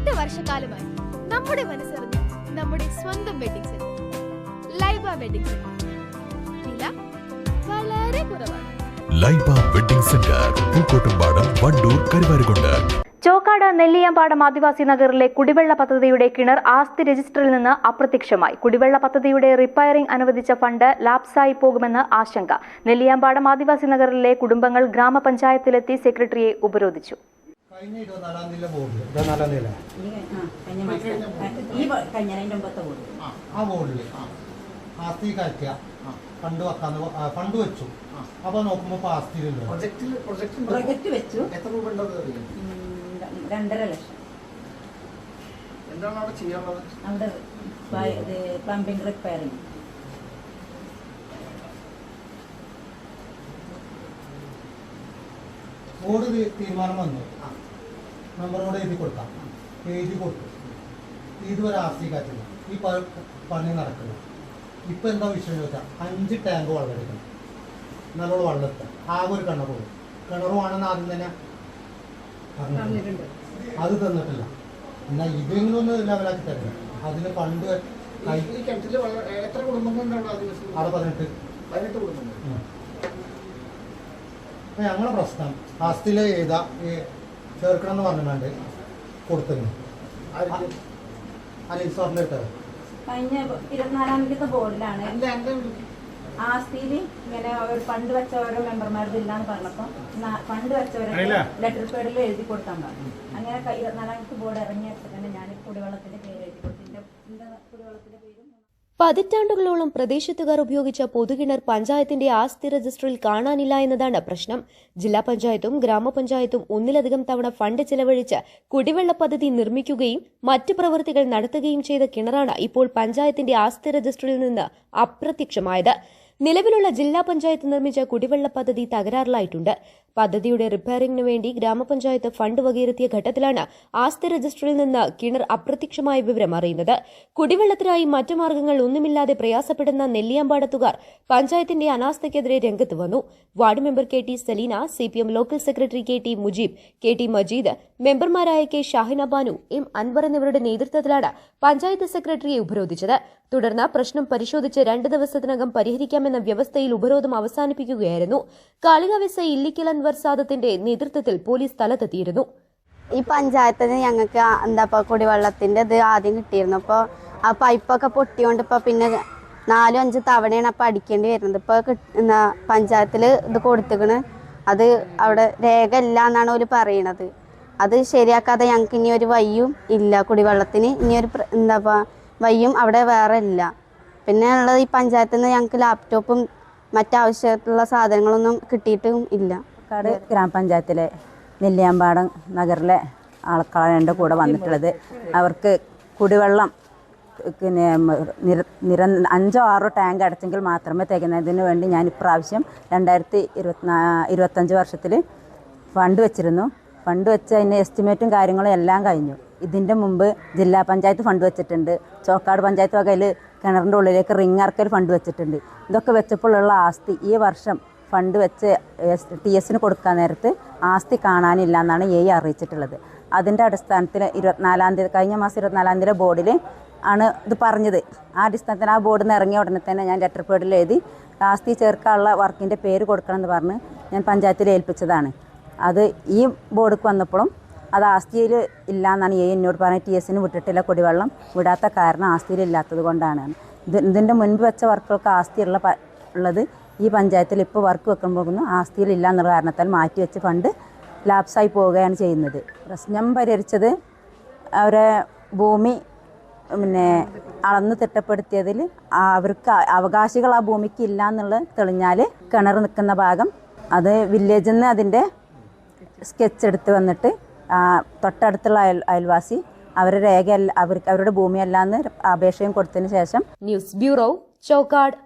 എട്ട് വർഷക്കാലമായി നമ്മുടെ മനസ്സറിഞ്ഞ് നമ്മുടെ സ്വന്തം wedding centre Laiba wedding centre വില വളരെ കുറവാണ്. ലൈബ സെന്റർ പൂക്കോട്ടുംപാടം വണ്ടൂർ കരുവാരുകൊണ്ട്. ചോക്കാട് നെല്ലിയാമ്പാടം ആദിവാസി നഗറിലെ കുടിവെള്ള പദ്ധതിയുടെ കിണർ ആസ്തി രജിസ്റ്ററിൽ നിന്ന് അപ്രത്യക്ഷമായി. കുടിവെള്ള പദ്ധതിയുടെ റിപ്പയറിംഗ് അനുവദിച്ച ഫണ്ട് ലാപ്സായി പോകുമെന്ന് ആശങ്ക. നെല്ലിയാമ്പാടം ആദിവാസി നഗറിലെ കുടുംബങ്ങൾ ഗ്രാമപഞ്ചായത്തിലെത്തി സെക്രട്ടറിയെ ഉപരോധിച്ചു. കഴിഞ്ഞ ഇരുപത്തിനാലാം തീയതി ബോർഡിൽ ഇരുപത്തിനാലാം തീയതി ഈ ആ, മുമ്പത്തെ ആ ബോർഡിൽ ആസ്തി ഫണ്ട് വെക്കാന്ന് ഫണ്ട് വെച്ചു. അപ്പൊ നോക്കുമ്പോ ആസ്തിയിലുണ്ട് പ്രൊജക്റ്റിൽ പ്രൊജക്റ്റ് പ്രൊജക്റ്റ് വെച്ചു. എത്ര രൂപ ഉണ്ടത് രണ്ടര ലക്ഷം. എന്താണ് അവിടെ ചെയ്യാനുള്ളത്? അവിടെ പ- ഇത് പ്ലംബിംഗ് റിപ്പയറിങ് ബോർഡ് തീരുമാനം വന്നു. മെമ്പറോട് എഴുതി കൊടുക്കാം. എഴുതി കൊടുത്തു. ഇതുവരെ ആസ്തി കാറ്റില്ല ഈ പണി നടക്കുന്നു. ഇപ്പം എന്താ വിഷയം ചോദിച്ചാൽ അഞ്ച് ടാങ്ക് വെള്ളം എടുക്കണം നല്ലോണം വെള്ളം എടുക്കാം ആകെ ഒരു കിണർ പോകും കിണർ വേണമെന്ന് ആദ്യം തന്നെ. അത് തന്നിട്ടില്ല. എന്നാൽ ഇതെങ്കിലും ഒന്ന് ലെവലാക്കി തരണം. അതിന് പണ്ട് എത്ര അവിടെ പതിനെട്ട്. പതിനെട്ട് കുടുംബങ്ങൾ അപ്പൊ ഞങ്ങളെ പ്രശ്നം ആസ്തിയിലെ എഴുതാ ഈ ചേർക്കണം എന്ന് പറഞ്ഞുകൊണ്ട് കൊടുത്തിരുന്നു അനിൽ സാറിന്റെ അടുത്ത്. കഴിഞ്ഞ ഇരുപത്തിനാലാമത്തെ ബോർഡിലാണ്. ആസ്തിയിൽ ഇങ്ങനെ ഒരു ഫണ്ട് വെച്ച ഓരോ മെമ്പർമാരുടെ ഇല്ലാന്ന് പറഞ്ഞപ്പോൾ ഫണ്ട് വെച്ചവരെ ലെറ്റർ പേഡിൽ എഴുതി കൊടുത്താൽ പറഞ്ഞു. അങ്ങനെ ഇരുപത്തിനാലാമത്തെ ബോർഡ് ഇറങ്ങിയ ഞാൻ കുടിവെള്ളത്തിന്റെ പേര് എഴുതി കൊടുത്തു. കുടിവെള്ളത്തിന്റെ പേരും പതിറ്റാണ്ടുകളോളം പ്രദേശത്തുകാർ ഉപയോഗിച്ച പൊതുകിണർ പഞ്ചായത്തിന്റെ ആസ്തി രജിസ്റ്ററിൽ കാണാനില്ല എന്നതാണ് പ്രശ്നം. ജില്ലാ പഞ്ചായത്തും ഗ്രാമപഞ്ചായത്തും ഒന്നിലധികം തവണ ഫണ്ട് ചെലവഴിച്ച് കുടിവെള്ള പദ്ധതി നിർമ്മിക്കുകയും മറ്റ് പ്രവൃത്തികൾ നടത്തുകയും ചെയ്ത കിണറാണ് ഇപ്പോൾ പഞ്ചായത്തിന്റെ ആസ്തി രജിസ്റ്ററിൽ നിന്ന് അപ്രത്യക്ഷമായത്. നിലവിലുള്ള ജില്ലാ പഞ്ചായത്ത് നിർമ്മിച്ച കുടിവെള്ള പദ്ധതി തകരാറിലായിട്ടുണ്ട്. പദ്ധതിയുടെ റിപ്പയറിംഗിന് വേണ്ടി ഗ്രാമപഞ്ചായത്ത് ഫണ്ട് വകയിരുത്തിയ ഘട്ടത്തിലാണ് ആസ്തി രജിസ്റ്ററിൽ നിന്ന് കിണർ അപ്രത്യക്ഷമായ വിവരം അറിയുന്നത്. കുടിവെള്ളത്തിനായി മറ്റു മാർഗങ്ങൾ ഒന്നുമില്ലാതെ പ്രയാസപ്പെടുന്ന നെല്ലിയാമ്പാടത്തുകാർ പഞ്ചായത്തിന്റെ അനാസ്ഥയ്ക്കെതിരെ രംഗത്ത് വന്നു. Ward member K T Salina C P M local secretary K T Mujeeb K T Majeed മെമ്പർമാരായ കെ ഷാഹിന ബാനു എം അൻവർ എന്നിവരുടെ നേതൃത്വത്തിലാണ് പഞ്ചായത്ത് സെക്രട്ടറിയെ ഉപരോധിച്ചത്. തുടർന്ന് പ്രശ്നം പരിശോധിച്ച് രണ്ട് ദിവസത്തിനകം പരിഹരിക്കാമെന്ന വ്യവസ്ഥയിൽ ഉപരോധം അവസാനിപ്പിക്കുകയായിരുന്നു. കാളികാവെസ ഇല്ലിക്കൽ അൻവർ സാദത്തിന്റെ നേതൃത്വത്തിൽ പോലീസ് സ്ഥലത്തെത്തിയിരുന്നു. ഈ പഞ്ചായത്തിന് ഞങ്ങൾക്ക് എന്താ ഇപ്പോൾ കുടിവെള്ളത്തിന്റെ ഇത് ആദ്യം കിട്ടിയിരുന്നു. അപ്പോൾ ആ പൈപ്പൊക്കെ പൊട്ടിയോണ്ട് ഇപ്പോൾ പിന്നെ നാലും അഞ്ച് തവണയാണ് അപ്പോൾ അടിക്കേണ്ടി വരുന്നത്. ഇപ്പോൾ എന്താ പഞ്ചായത്തിൽ ഇത് കൊടുത്തിക്കണ്. അത് അവിടെ രേഖ ഇല്ല എന്നാണ് അവർ പറയണത്. അത് ശരിയാക്കാതെ ഞങ്ങൾക്ക് ഇനി ഒരു വയ്യും ഇല്ല. കുടിവെള്ളത്തിന് ഇനി ഒരു എന്താ വയ്യും അവിടെ വേറെ ഇല്ല. പിന്നെ ഉള്ളത് ഈ പഞ്ചായത്തിൽ നിന്ന് ഞങ്ങൾക്ക് ലാപ്ടോപ്പും മറ്റാവശ്യമായിട്ടുള്ള സാധനങ്ങളൊന്നും കിട്ടിയിട്ടും ഇല്ല. പാലക്കാട് ഗ്രാമപഞ്ചായത്തിലെ നെല്ലിയാമ്പാടം നഗറിലെ ആൾക്കാരാണ് എന്റെ കൂടെ വന്നിട്ടുള്ളത്. അവർക്ക് കുടിവെള്ളം പിന്നെ നിര നിര അഞ്ചോ ആറോ ടാങ്ക് അടച്ചെങ്കിൽ മാത്രമേ തികയുന്നതിന് വേണ്ടി ഞാൻ ഇപ്രാവശ്യം രണ്ടായിരത്തി ഇരുപത്തിനാ ഇരുപത്തഞ്ച് വർഷത്തിൽ ഫണ്ട് വെച്ചിരുന്നു. ഫണ്ട് വെച്ച് അതിന്റെ എസ്റ്റിമേറ്റും കാര്യങ്ങളും എല്ലാം കഴിഞ്ഞു. ഇതിന്റെ മുമ്പ് ജില്ലാ പഞ്ചായത്ത് ഫണ്ട് വെച്ചിട്ടുണ്ട്. ചോക്കാട് പഞ്ചായത്ത് വകയിൽ കിണറിന്റെ ഉള്ളിലേക്ക് റിങ് ഇറക്കൽ ഫണ്ട് വെച്ചിട്ടുണ്ട്. ഇതൊക്കെ വെച്ചപ്പോഴുള്ള ആസ്തി ഈ വർഷം ഫണ്ട് വെച്ച് ടി എസിന് കൊടുക്കാൻ നേരത്ത് ആസ്തി കാണാനില്ല എന്നാണ് എ അറിയിച്ചിട്ടുള്ളത്. അതിന്റെ അടിസ്ഥാനത്തിൽ ഇരുപത്തിനാലാം തീയതി കഴിഞ്ഞ മാസം ഇരുപത്തിനാലാം തീയതി ബോർഡിൽ ആണ് ഇത് പറഞ്ഞത്. ആ അടിസ്ഥാനത്തിൽ ആ ബോർഡിൽ നിന്ന് ഇറങ്ങിയ ഉടനെ തന്നെ ഞാൻ ലെറ്റർ പേഡിൽ എഴുതി ആസ്തി ചേർക്കാനുള്ള വർക്കിന്റെ പേര് കൊടുക്കണമെന്ന് പറഞ്ഞ് ഞാൻ പഞ്ചായത്തിൽ ഏൽപ്പിച്ചതാണ്. അത് ഈ ബോർഡിക്ക് വന്നപ്പോഴും അത് ആസ്തിയിൽ ഇല്ല എന്നാണ് എ എന്നോട് പറഞ്ഞത്. ടി എസിന് വിട്ടിട്ടില്ല കുടിവെള്ളം വിടാത്ത കാരണം ആസ്തിയിൽ ഇല്ലാത്തത് കൊണ്ടാണ്. ഇത് ഇതിന്റെ മുൻപ് വെച്ച വർക്കുകൾക്ക് ആസ്തിയുള്ള ഉള്ളത് ഈ പഞ്ചായത്തിൽ ഇപ്പോൾ വർക്ക് വെക്കുമ്പോൾ ആസ്തിയിൽ ഇല്ല എന്നുള്ള കാരണത്താൽ മാറ്റി വെച്ച് ഫണ്ട് ലാപ്സായി പോവുകയാണ് ചെയ്യുന്നത്. പ്രശ്നം പരിഹരിച്ചത് അവരെ ഭൂമി പിന്നെ അളന്ന് തിട്ടപ്പെടുത്തിയതിൽ അവർക്ക് അവകാശികൾ ആ ഭൂമിക്ക് ഇല്ല എന്നുള്ളത് തെളിഞ്ഞാൽ കിണർ നിൽക്കുന്ന ഭാഗം അത് വില്ലേജിൽ നിന്ന് അതിന്റെ സ്കെച്ച് എടുത്ത് വന്നിട്ട് തൊട്ടടുത്തുള്ള അയൽ അയൽവാസി അവരുടെ രേഖ അവർക്ക് അവരുടെ ഭൂമിയല്ല എന്ന് അപേക്ഷയും കൊടുത്തതിന് ശേഷം. News bureau Chokkad.